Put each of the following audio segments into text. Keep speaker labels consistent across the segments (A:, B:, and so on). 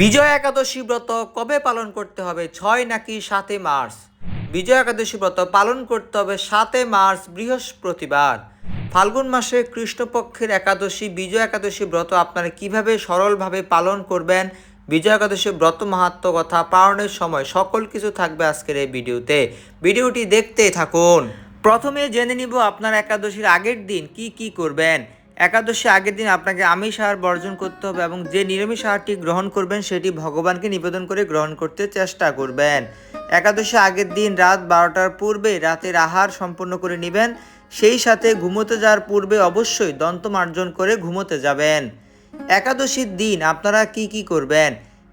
A: বিজয় একাদশী ব্রত কবে পালন করতে হবে? ছয় নাকি সাতই মার্চ? বিজয় একাদশী ব্রত পালন করতে হবে সাতই মার্চ, বৃহস্পতিবার। ফাল্গুন মাসে কৃষ্ণপক্ষের একাদশী, বিজয় একাদশী ব্রত আপনারা কীভাবে সরলভাবে পালন করবেন? বিজয় একাদশী ব্রত মাহাত্ম কথা পালনের সময় সকল কিছু থাকবে আজকের এই ভিডিওতে। ভিডিওটি দেখতে থাকুন। প্রথমে জেনে নিব আপনার একাদশীর আগের দিন কি কি করবেন। একাদশী আগের দিন আপনাকে আমিষ আহার বর্জন করতে হবে এবং যে নিরামিষ আহারটি গ্রহণ করবেন সেটি ভগবানকে নিবেদন করে গ্রহণ করতে চেষ্টা করবেন। একাদশী আগের দিন রাত বারোটার পূর্বে রাতের আহার সম্পন্ন করে নেবেন। সেই সাথে ঘুমোতে যাওয়ার পূর্বে অবশ্যই দন্ত মার্জন করে ঘুমোতে যাবেন। একাদশীর দিন আপনারা কি কি করবেন?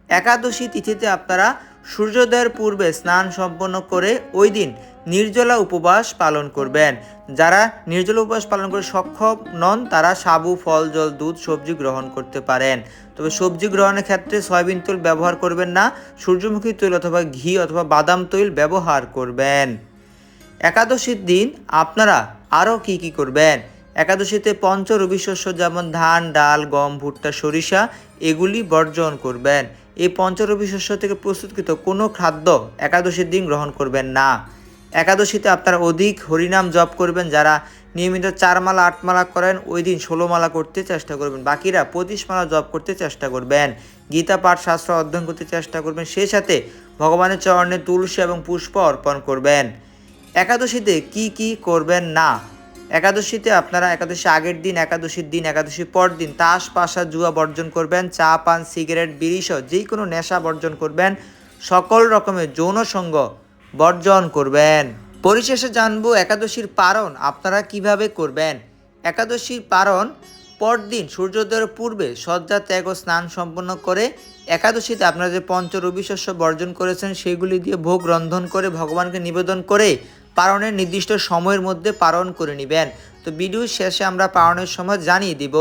A: একাদশী তিথিতে আপনারা সূর্যোদয়ের পূর্বে স্নান সম্পন্ন করে ওই দিন নির্জলা উপবাস পালন করবেন। যারা নির্জলা উপবাস পালন করে সক্ষম নন, তারা সাবু, ফল, জল, দুধ, সবজি গ্রহণ করতে পারেন। তবে সবজি গ্রহণের ক্ষেত্রে সয়াবিন তেল ব্যবহার করবেন না, সূর্যমুখী তৈল অথবা ঘি অথবা বাদাম তৈল ব্যবহার করবেন। একাদশীর দিন আপনারা আরও কি কি করবেন? একাদশীতে পঞ্চ রবি শস্য যেমন ধান, ডাল, গম, ভুট্টা, সরিষা, এগুলি বর্জন করবেন। এই পঞ্চরবি শস্য থেকে প্রস্তুতকৃত কোনো খাদ্য একাদশীর দিন গ্রহণ করবেন না। একাদশীতে আপনারা অধিক হরিনাম জপ করবেন, যারা নিয়মিত চার মালা, আট মালা করেন, ওই দিন ষোলো মালা করতে চেষ্টা করবেন। বাকিরা পঁচিশ মালা জপ করতে চেষ্টা করবেন। গীতা পাঠ, শাস্ত্র অধ্যয়ন করতে চেষ্টা করবেন। সেই সাথে ভগবানের চরণে তুলসী এবং পুষ্প অর্পণ করবেন। একাদশীতে কি কি করবেন না একাদশীতে আপনারা একাদশী আগের দিন, একাদশীর দিন, একাদশীর পর দিন তাস, পাশা, জুয়া বর্জন করবেন, চা, পান, সিগারেট, বিড়ি সহ যে কোনো নেশা বর্জন করবেন, সকল রকমের যৌন সঙ্গ বর্জন করবেন। পরিশেষে জানব একাদশীর পারণ আপনারা কীভাবে করবেন? একাদশীর পারণ পরদিন সূর্যোদয়ের পূর্বে শয্যা, ত্যাগ ও স্নান সম্পন্ন করে একাদশীতে আপনারা যে পঞ্চ রবি শস্য বর্জন করেছেন, সেগুলি দিয়ে ভোগ রন্ধন করে ভগবানকে নিবেদন করে পারণের নির্দিষ্ট সময়ের মধ্যে পারণ করে নেবেন। তো ভিডিওর শেষে আমরা পালনের সময় জানিয়ে দিব।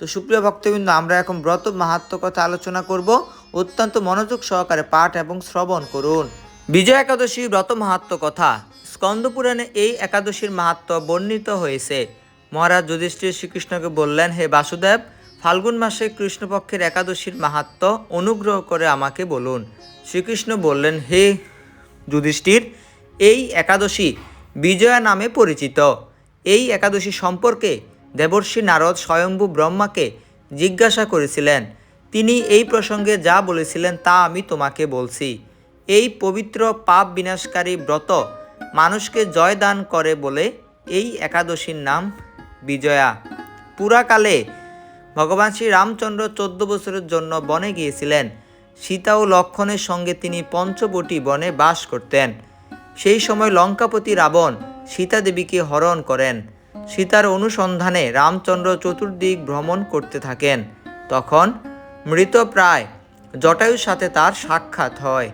A: তো সুপ্রিয় ভক্তবৃন্দ, আমরা এখন ব্রত মাহাত্ম কথা আলোচনা করব। অত্যন্ত মনোযোগ সহকারে পাঠ এবং শ্রবণ করুন। বিজয় একাদশী ব্রত মাহাত্ম কথা। স্কন্দপুরাণে এই একাদশীর মাহাত্ম বর্ণিত হয়েছে। মহারাজ যুধিষ্ঠির শ্রীকৃষ্ণকে বললেন, হে বাসুদেব, ফাল্গুন মাসে কৃষ্ণপক্ষের একাদশীর মাহাত্ম অনুগ্রহ করে আমাকে বলুন। শ্রীকৃষ্ণ বললেন, হে যুধিষ্ঠির এই একাদশী বিজয়া নামে পরিচিত। এই একাদশী সম্পর্কে দেবর্ষী নারদ স্বয়ম্ভু ব্রহ্মাকে জিজ্ঞাসা করেছিলেন, তিনি এই প্রসঙ্গে যা বলেছিলেন তা আমি তোমাকে বলছি। এই পবিত্র পাপ বিনাশকারী ব্রত মানুষকে জয় দান করে বলে এই একাদশীর নাম বিজয়া। পুরাকালে ভগবান শ্রী রামচন্দ্র চোদ্দ বছরের জন্য বনে গিয়েছিলেন। সীতা ও লক্ষণের সঙ্গে তিনি পঞ্চবটি বনে বাস করতেন। সেই সময় লঙ্কাপতি রাবণ সীতা দেবীকে হরণ করেন। সীতার অনুসন্ধানে রামচন্দ্র চতুর্দিক ভ্রমণ করতে থাকেন। তখন মৃতপ্রায় জটায়ুর সাথে তার সাক্ষাৎ হয়।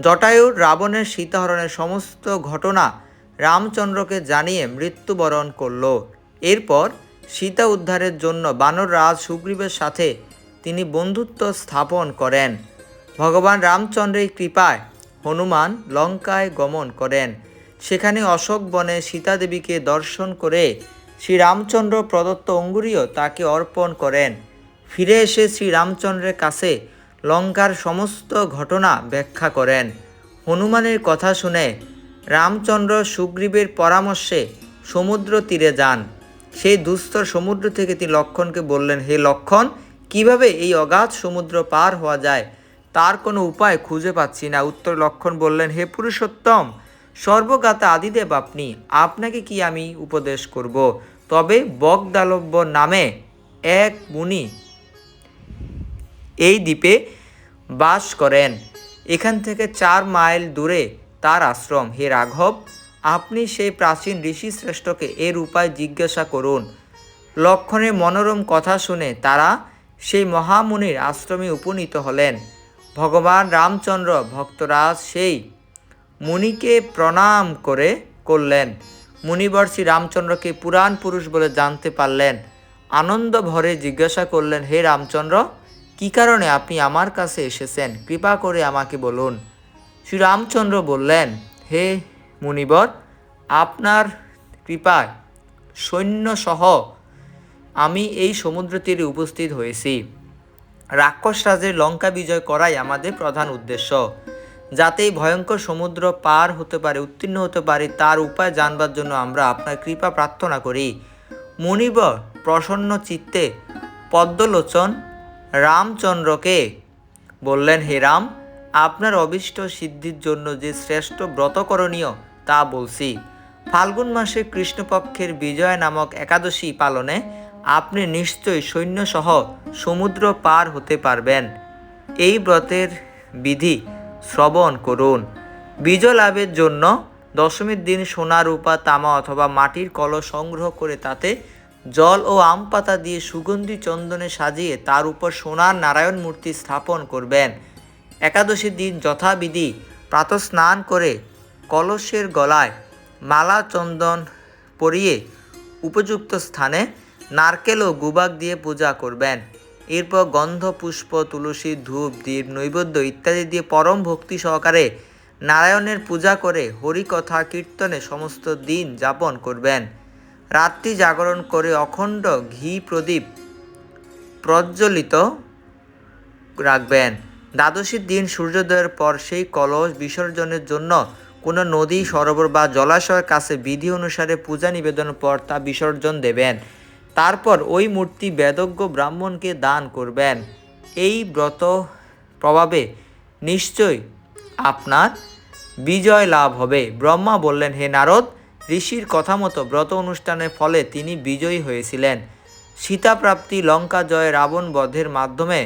A: জটায়ুর রাবণের সীতাহরণের সমস্ত ঘটনা রামচন্দ্রকে জানিয়ে মৃত্যুবরণ করল। এরপর সীতা উদ্ধারের জন্য বানর রাজ সুগ্রীবের সাথে তিনি বন্ধুত্ব স্থাপন করেন। ভগবান রামচন্দ্রের কৃপায় হনুমান লঙ্কায় গমন করেন। সেখানে অশোক বনে সীতা দেবীকে দর্শন করে শ্রী রামচন্দ্র প্রদত্ত অঙ্গুরীয় তাকে অর্পণ করেন। ফিরে এসে শ্রী রামচন্দ্রের কাছে লঙ্কার সমস্ত ঘটনা ব্যাখ্যা করেন। হনুমানের কথা শুনে রামচন্দ্র সুগ্রীবের পরামর্শে সমুদ্র তীরে যান। সেই দুস্তর সমুদ্র থেকে তিনি লক্ষণকে বললেন, হে লক্ষণ, কীভাবে এই অগাধ সমুদ্র পার হওয়া যায়? তার কোনো উপায় খুঁজে পাচ্ছি না। উত্তর লক্ষণ বললেন, হে পুরুষোত্তম সর্বগাতা আদিদেব আপনি, আপনাকে কি আমি উপদেশ করব? তবে বগদালব্য নামে এক মুনি এই দ্বীপে বাস করেন। এখান থেকে চার মাইল দূরে তার আশ্রম। হে রাঘব, আপনি সেই প্রাচীন ঋষি শ্রেষ্ঠকে এর উপায় জিজ্ঞাসা করুন। লক্ষণের মনোরম কথা শুনে তারা সেই মহামুনির আশ্রমে উপনীত হলেন। ভগবান রামচন্দ্র ভক্তরাজ সেই মুনিকে প্রণাম করে করলেন। মুনিবর শ্রী রামচন্দ্রকে পুরাণ পুরুষ বলে জানতে পারলেন। আনন্দ ভরে জিজ্ঞাসা করলেন, হে রামচন্দ্র, কী কারণে আপনি আমার কাছে এসেছেন? কৃপা করে আমাকে বলুন। শ্রী রামচন্দ্র বললেন, হে মুনিবর, আপনার কৃপায় সৈন্যসহ আমি এই সমুদ্র তীরে উপস্থিত হয়েছি। রাক্ষস রাজের লঙ্কা বিজয় করাই আমাদের প্রধান উদ্দেশ্য। যাতে এই ভয়ঙ্কর সমুদ্র পার হতে পারে, উত্তীর্ণ হতে পারে, তার উপায় জানবার জন্য আমরা আপনার কৃপা প্রার্থনা করি। মুনিবর প্রসন্ন চিত্তে পদ্মলোচন রামচন্দ্রকে বললেন, হে রাম, আপনার অবিষ্ট সিদ্ধির জন্য যে শ্রেষ্ঠ ব্রত করণীয় তা বলছি। ফাল্গুন মাসে কৃষ্ণপক্ষের বিজয় নামক একাদশী পালনে আপনি নিশ্চয়ই সৈন্যসহ সমুদ্র পার হতে পারবেন। এই ব্রতের বিধি শ্রবণ করুন। বিজয় লাভের জন্য দশমীর দিন সোনা, রূপা, তামা অথবা মাটির কলস সংগ্রহ করে তাতে জল ও আম পাতা দিয়ে সুগন্ধি চন্দনে সাজিয়ে তার উপর সোনার নারায়ণ মূর্তি স্থাপন করবেন। একাদশীর দিন যথাবিধি প্রাতঃ স্নান করে কলসের গলায় মালা চন্দন পরিয়ে উপযুক্ত স্থানে নারকেল ও গুবাক দিয়ে পূজা করবেন। এরপর গন্ধ, পুষ্প, তুলসী, ধূপ, দীপ, নৈবেদ্য ইত্যাদি দিয়ে পরম ভক্তি সহকারে নারায়ণের পূজা করে হরিকথা, কীর্তনে সমস্ত দিন যাপন করবেন। রাত্রি জাগরণ করে অখণ্ড ঘি প্রদীপ প্রজ্বলিত রাখবেন। দ্বাদশীর দিন সূর্যোদয়ের পর সেই কলস বিসর্জনের জন্য কোনো নদী, সরোবর বা জলাশয়ের কাছে বিধি অনুসারে পূজা নিবেদনের পর তা বিসর্জন দেবেন। তারপর ওই মূর্তি বেদজ্ঞ ব্রাহ্মণকে দান করবেন। এই ব্রত প্রভাবে নিশ্চয় আপনার বিজয় লাভ হবে। ব্রহ্মা বললেন, হে নারদ, ঋষির কথা মতো ব্রত অনুষ্ঠানের ফলে তিনি বিজয়ী হয়েছিলেন। সীতাপ্রাপ্তি লঙ্কা জয় রাবণ বধের মাধ্যমে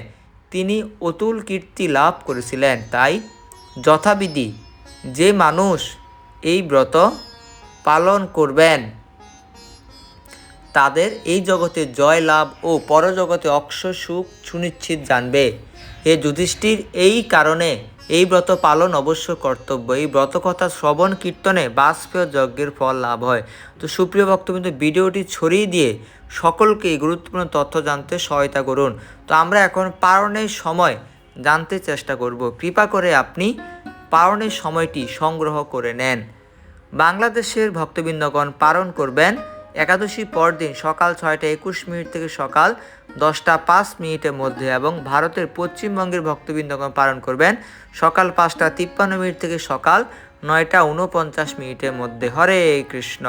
A: তিনি অতুল কীর্তি লাভ করেছিলেন। তাই যথাবিধি যে মানুষ এই ব্রত পালন করবেন তাদের এই জগতে জয় লাভ ও পরজগতে অক্ষ, সুখ সুনিশ্চিত জানবে। এ যুধিষ্ঠির, এই কারণে এই ব্রত পালন অবশ্য কর্তব্য। এই ব্রত কথা শ্রবণ, কীর্তনে বাষ্পীয় যজ্ঞের ফল লাভ হয়। তো সুপ্রিয় ভক্তবৃন্দ, ভিডিওটি ছড়িয়ে দিয়ে সকলকে এই গুরুত্বপূর্ণ তথ্য জানতে সহায়তা করুন। তো আমরা এখন পারণের সময় জানতে চেষ্টা করব। কৃপা করে আপনি পারণের সময়টি সংগ্রহ করে নেন। বাংলাদেশের ভক্তবৃন্দগণ পালন করবেন একাদশী পরদিন সকাল ছয়টা একুশ মিনিট থেকে সকাল দশটা পাঁচ মিনিটের মধ্যে এবং ভারতের পশ্চিমবঙ্গের ভক্তবৃন্দগণ পালন করবেন সকাল পাঁচটা তিপ্পান্ন মিনিট থেকে সকাল নয়টা উনপঞ্চাশ মিনিটের মধ্যে। হরে কৃষ্ণ।